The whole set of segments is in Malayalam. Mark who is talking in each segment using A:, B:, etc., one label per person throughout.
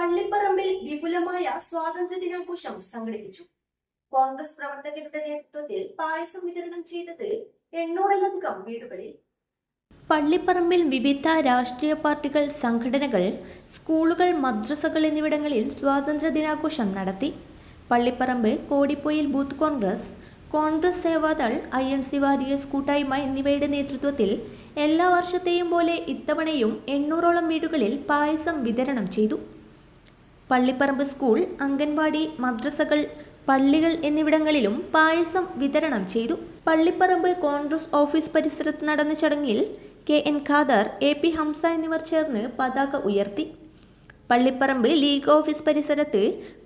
A: പള്ളിപ്പറമ്പിൽ വിപുലമായ സ്വാതന്ത്ര്യ ദിനാഘോഷം സംഘടിപ്പിച്ചു. കോൺഗ്രസ് പ്രവർത്തകരുടെ നേതൃത്വത്തിൽ പായസം വിതരണം ചെയ്തത് എണ്ണൂറിലധികം വീടുകളിൽ.
B: പള്ളിപ്പറമ്പിൽ വിവിധ രാഷ്ട്രീയ പാർട്ടികൾ സംഘടനകൾ സ്കൂളുകൾ മദ്രസകൾ എന്നിവിടങ്ങളിൽ സ്വാതന്ത്ര്യ ദിനാഘോഷം നടത്തി. Pallipparamba Kodippoyil booth Congress Congress Sevadal I N C warriors കൂട്ടായ്മ എന്നിവയുടെ നേതൃത്വത്തിൽ എല്ലാ വർഷത്തെയും പോലെ ഇത്തവണയും എണ്ണൂറോളം വീടുകളിൽ പായസം വിതരണം ചെയ്തു. പള്ളിപ്പറമ്പ് സ്കൂൾ അംഗൻവാടി മദ്രസകൾ പള്ളികൾ എന്നിവിടങ്ങളിലും പായസം വിതരണം ചെയ്തു. പള്ളിപ്പറമ്പ് കോൺഗ്രസ് ഓഫീസ് പരിസരത്ത് നടന്ന ചടങ്ങിൽ K N Khader A P Hamsa എന്നിവർ ചേർന്ന് പതാക ഉയർത്തി. പള്ളിപ്പറമ്പ് ലീഗ് ഓഫീസ് പരിസരത്ത്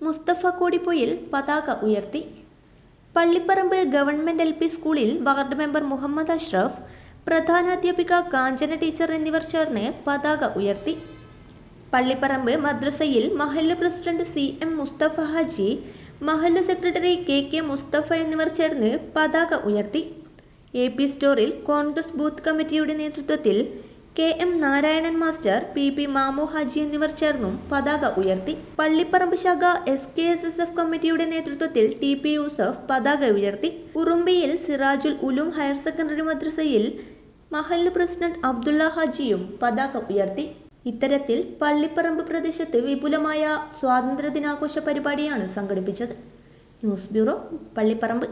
B: മുസ്തഫ കോടിപ്പൊയിൽ പതാക ഉയർത്തി. പള്ളിപ്പറമ്പ് ഗവൺമെന്റ് എൽ പി സ്കൂളിൽ വാർഡ് മെമ്പർ മുഹമ്മദ് അഷ്റഫ് പ്രധാനാധ്യാപിക കാഞ്ചന ടീച്ചർ എന്നിവർ ചേർന്ന് പതാക ഉയർത്തി. പള്ളിപ്പറമ്പ് മദ്രസയിൽ മഹല്ല് president C M Mustafa Haji മഹല്ല് സെക്രട്ടറി കെ കെ മുസ്തഫ എന്നിവർ ചേർന്ന് പതാക ഉയർത്തി. എ പി സ്റ്റോറിൽ കോൺഗ്രസ് ബൂത്ത് കമ്മിറ്റിയുടെ നേതൃത്വത്തിൽ K M Narayanan master P P Mamu Haji എന്നിവർ ചേർന്നും പതാക ഉയർത്തി. പള്ളിപ്പറമ്പ് ശാഖ S K S S F കമ്മിറ്റിയുടെ നേതൃത്വത്തിൽ ടി പി യൂസഫ് പതാക ഉയർത്തി. ഉറുമ്പിയിൽ സിറാജുൽ ഉലൂം ഹയർ സെക്കൻഡറി മദ്രസയിൽ മഹല്ല് പ്രസിഡന്റ് അബ്ദുള്ള ഹാജിയും പതാക ഉയർത്തി. ഇത്തരത്തിൽ പള്ളിപ്പറമ്പ് പ്രദേശത്ത് വിപുലമായ സ്വാതന്ത്ര്യ ദിനാഘോഷ പരിപാടിയാണ് സംഘടിപ്പിച്ചത്. News bureau Pallipparamba.